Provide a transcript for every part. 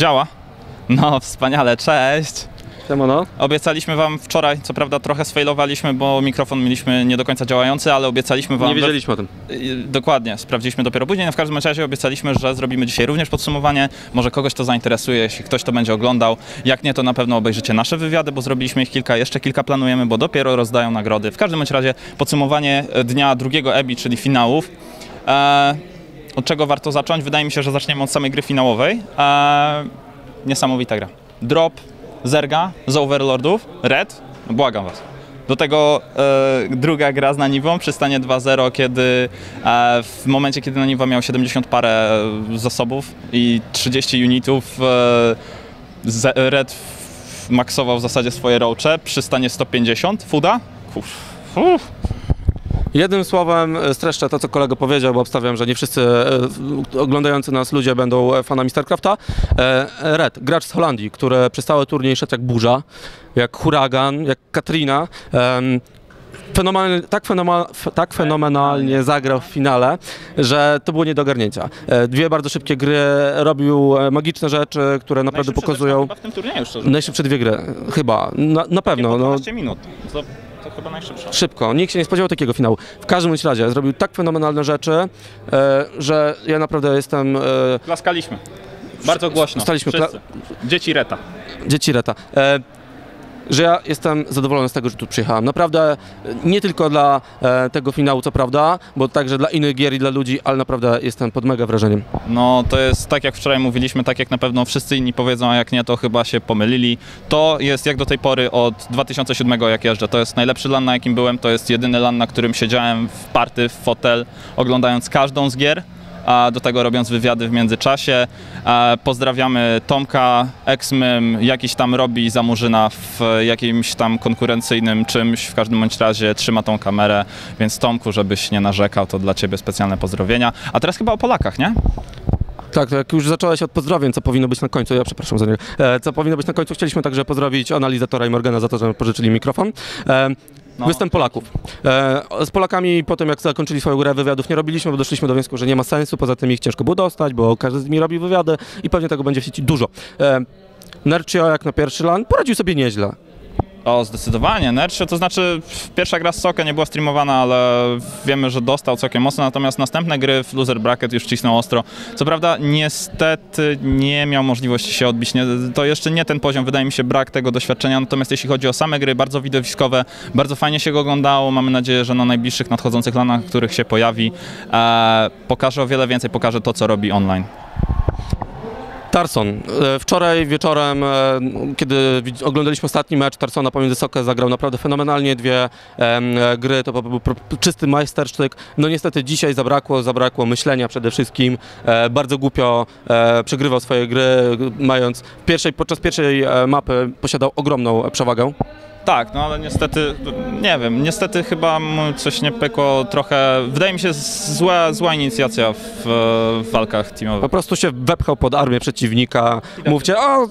Działa? No, wspaniale, cześć. Siemano. Obiecaliśmy wam wczoraj, co prawda trochę sfailowaliśmy, bo mikrofon mieliśmy nie do końca działający, ale obiecaliśmy wam... Nie wiedzieliśmy o tym. Y, Dokładnie, sprawdziliśmy dopiero później. No w każdym razie obiecaliśmy, że zrobimy dzisiaj również podsumowanie. Może kogoś to zainteresuje, jeśli ktoś to będzie oglądał. Jak nie, to na pewno obejrzycie nasze wywiady, bo zrobiliśmy ich kilka, jeszcze kilka planujemy, bo dopiero rozdają nagrody. W każdym razie podsumowanie e, dnia drugiego EBI, czyli finałów. E, od czego warto zacząć? Wydaje mi się, że zaczniemy od samej gry finałowej. E, niesamowita gra. Drop, Zerga z Overlordów, Red, błagam was. Do tego e, druga gra z Naniwą, przystanie 2-0, kiedy e, w momencie, kiedy Naniwa miał 70 parę zasobów i 30 unitów, e, Red maksował w zasadzie swoje roache, przystanie 150, Fuda? Uff. Uff. Jednym słowem e, streszczę to, co kolega powiedział, bo obstawiam, że nie wszyscy e, oglądający nas ludzie będą e, fanami StarCrafta. Red, gracz z Holandii, który przez cały turniej szedł jak burza, jak huragan, jak Katrina. Fenomenalnie, tak, fenoma, f- tak fenomenalnie zagrał w finale, że to było nie do ogarnięcia. Dwie bardzo szybkie gry, robił magiczne rzeczy, które naprawdę pokazują. Chyba w tym turnieju, szczerze. Najszybsze dwie gry, chyba, na, na pewno. No, 12 minut. To, chyba najszybsza. szybko. Nikt się nie spodziewał takiego finału. W każdym bądź razie zrobił tak fenomenalne rzeczy, e, że ja naprawdę jestem e, Klaskaliśmy. Bardzo głośno. Staliśmy Wszyscy. Dzieci Reta. dzieci Reta. Że ja jestem zadowolony z tego, że tu przyjechałem. Naprawdę e, nie tylko dla e, tego finału, co prawda, bo także dla innych gier i dla ludzi, ale naprawdę jestem pod mega wrażeniem. No to jest tak jak wczoraj mówiliśmy, tak jak na pewno wszyscy inni powiedzą, a jak nie to chyba się pomylili. To jest jak do tej pory od 2007 jak jeżdżę. To jest najlepszy LAN na jakim byłem, to jest jedyny LAN na którym siedziałem w w fotel, oglądając każdą z gier. A do tego robiąc wywiady w międzyczasie. E, Pozdrawiamy Tomka, Exmym, jakiś tam robi zamurzyna w jakimś tam konkurencyjnym czymś, w każdym bądź razie trzyma tą kamerę, więc Tomku, żebyś nie narzekał, to dla Ciebie specjalne pozdrowienia. A teraz chyba o Polakach, nie? Tak, jak już zacząłeś od pozdrowień, co powinno być na końcu, ja przepraszam za niego, e, co powinno być na końcu, chcieliśmy także pozdrowić analizatora i Morgana za to, że pożyczyli mikrofon. No, Występ Polaków. E, z Polakami po tym, jak zakończyli swoją grę, wywiadów nie robiliśmy, bo doszliśmy do wniosku, że nie ma sensu, poza tym ich ciężko było dostać, bo każdy z nimi robi wywiady i pewnie tego będzie w sieci dużo. E, jak na pierwszy lan poradził sobie nieźle. O, zdecydowanie. Nercio, to znaczy pierwsza gra z Soka nie była streamowana, ale wiemy, że dostał całkiem mocno, natomiast następne gry w Loser Bracket już cisnął ostro. Co prawda niestety nie miał możliwości się odbić. Nie, to jeszcze nie ten poziom, wydaje mi się, brak tego doświadczenia, natomiast jeśli chodzi o same gry, bardzo widowiskowe, bardzo fajnie się go oglądało. Mamy nadzieję, że na najbliższych nadchodzących lanach, których się pojawi, e, pokaże o wiele więcej, pokaże to, co robi online. Tarson. E, Wczoraj wieczorem, e, kiedy oglądaliśmy ostatni mecz Tarsona pomiędzy Sokę, zagrał naprawdę fenomenalnie dwie e, gry, to był czysty majstersztyk. No niestety dzisiaj zabrakło, zabrakło myślenia przede wszystkim. Bardzo głupio przegrywał swoje gry, mając pierwszej, podczas pierwszej mapy posiadał ogromną przewagę. Tak, no ale niestety, nie wiem, niestety chyba coś nie pykło trochę, wydaje mi się zła, zła inicjacja w, w walkach Po teamowych. prostu się wepchał pod armię przeciwnika. Mówcie, o,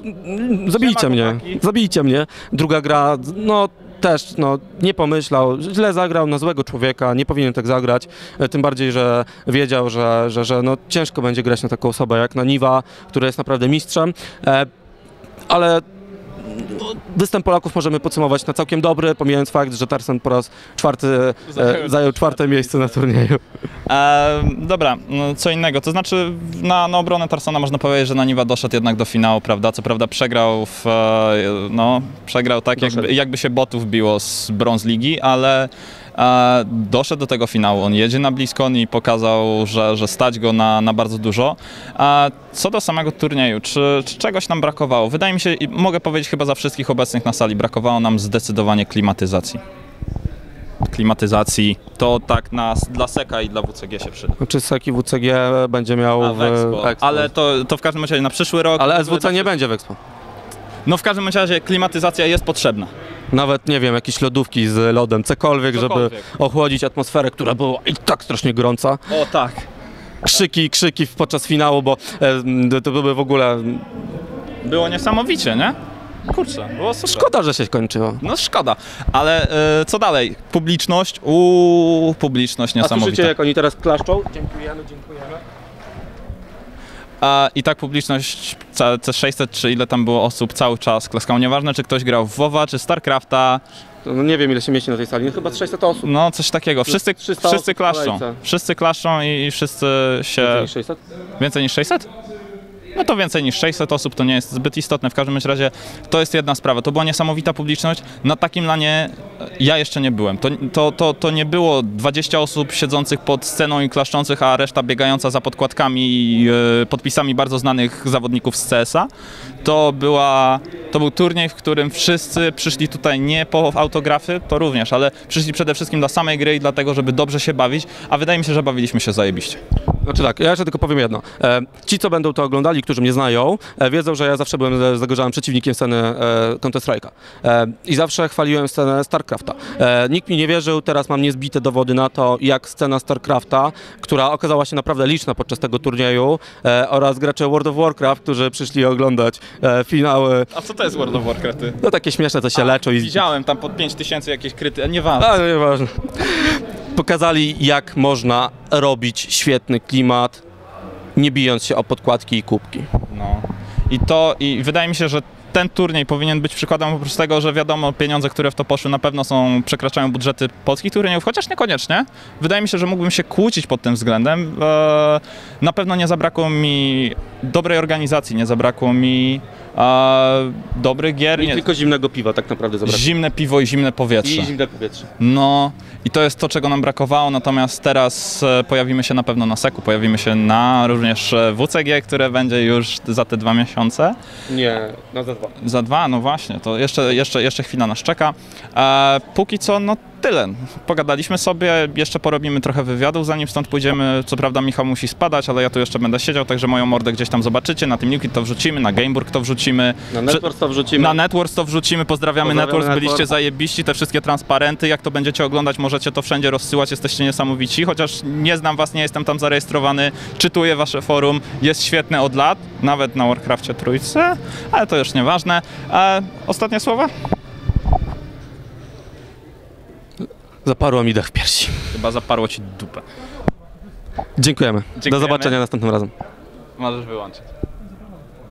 zabijcie mnie, zabijcie mnie. Druga gra, no też, no, nie pomyślał, źle zagrał na złego człowieka, nie powinien tak zagrać, E, tym bardziej, że wiedział, że, że, że no, ciężko będzie grać na taką osobę jak na Niwa, który jest naprawdę mistrzem, e, ale no, występ Polaków możemy podsumować na całkiem dobry, pomijając fakt, że Tarsen po raz czwarty e, zajął czwarte miejsce na turnieju. E, dobra, no, co innego, to znaczy na, na obronę Tarsona można powiedzieć, że Naniwa doszedł jednak do finału, prawda? Co prawda przegrał w, e, no, przegrał tak jakby, jakby się botów biło z brąz ligi, ale doszedł do tego finału. On jedzie na blisko i pokazał, że, że stać go na, na bardzo dużo. A co do samego turnieju, czy, czy czegoś nam brakowało? Wydaje mi się, i mogę powiedzieć chyba za wszystkich obecnych na sali, brakowało nam zdecydowanie klimatyzacji. Klimatyzacji, to tak na, dla Seka i dla WCG się przyda. Czy Seki WCG będzie miał A, w w Expo. Expo. Ale to, to w każdym razie na przyszły rok. Ale SWC nie będzie w Expo. No w każdym razie klimatyzacja jest potrzebna. Nawet, nie wiem, jakieś lodówki z lodem, cokolwiek, żeby Cokolwiek. ochłodzić atmosferę, która była i tak strasznie gorąca. O tak. Krzyki, krzyki podczas finału, bo e, to były w ogóle... Było niesamowicie, nie? Kurczę, było super. Szkoda, że się skończyło. No szkoda, ale e, co dalej? Publiczność? Uuu, publiczność A niesamowita. słyszycie, jak oni teraz klaszczą? Dziękujemy, dziękujemy. A, I tak publiczność C600 czy ile tam było osób cały czas klaskało. Nieważne czy ktoś grał w WoWa czy StarCrafta, No nie wiem ile się mieści na tej sali, no chyba z 600 osób. no coś takiego. Wszyscy, 300 wszyscy klaszczą. Wszyscy klaszczą i, i wszyscy się... Więcej niż 600? Więcej niż 600? No to więcej niż 600 osób to nie jest zbyt istotne. W każdym razie to jest jedna sprawa. To była niesamowita publiczność. Na takim lanie e, ja jeszcze nie byłem. To, to, to, to nie było 20 osób siedzących pod sceną i klaszczących, a reszta biegająca za podkładkami i e, podpisami bardzo znanych zawodników z CS-a. To, była, to był turniej, w którym wszyscy przyszli tutaj nie po autografy, to również, ale przyszli przede wszystkim dla samej gry i dlatego, żeby dobrze się bawić, a wydaje mi się, że bawiliśmy się zajebiście. Znaczy tak, ja jeszcze tylko powiem jedno. E, ci, co będą to oglądali, którzy mnie znają, e, wiedzą, że ja zawsze byłem za- zagorzałym przeciwnikiem sceny e, Counter-Strike'a. E, I zawsze chwaliłem scenę StarCrafta. E, nikt mi nie wierzył, teraz mam niezbite dowody na to, jak scena StarCrafta, która okazała się naprawdę liczna podczas tego turnieju, e, oraz gracze World of Warcraft, którzy przyszli oglądać e, finały. A co to jest World of Warcraft? No takie śmieszne, co się leczą i Widziałem tam pod 5000 jakieś kryty, nieważne. A, nieważne. Pokazali, jak można robić świetny klimat, nie bijąc się o podkładki i kubki. No. I to, i wydaje mi się, że ten turniej powinien być przykładem oprócz tego, że wiadomo, pieniądze, które w to poszły, na pewno są, przekraczają budżety polskich turniejów, chociaż niekoniecznie. Wydaje mi się, że mógłbym się kłócić pod tym względem. E, na pewno nie zabrakło mi dobrej organizacji, nie zabrakło mi e, dobrych gier, I nie, tylko zimnego piwa tak naprawdę zabrakło. zimne piwo i zimne powietrze. I zimne powietrze. No i to jest to, czego nam brakowało, natomiast teraz e, pojawimy się na pewno na Seku, pojawimy się na również e, WCG, które będzie już za te dwa miesiące. Nie, na za dwa. Za dwa, no właśnie, to jeszcze, jeszcze, jeszcze chwila nas czeka. E, póki co, no tyle. Pogadaliśmy sobie, jeszcze porobimy trochę wywiadów, zanim stąd pójdziemy. Co prawda Michał musi spadać, ale ja tu jeszcze będę siedział, także moją mordę gdzieś tam zobaczycie. Na tym Newkit to wrzucimy, na Gameburg to wrzucimy. Na Networks to wrzucimy. Na Networks to wrzucimy, pozdrawiamy, Pozdrawiamy Networks, byliście Networks. zajebiści, te wszystkie transparenty, jak to będziecie oglądać, możecie to wszędzie rozsyłać, jesteście niesamowici, chociaż nie znam was, nie jestem tam zarejestrowany, czytuję wasze forum, jest świetne od lat, nawet na Warcrafcie trójce, ale to już nieważne. E, ostatnie słowa? Zaparło mi dech w piersi. Chyba zaparło ci dupę. Dziękujemy. Do Dziękujemy. zobaczenia następnym razem. Możesz wyłączyć.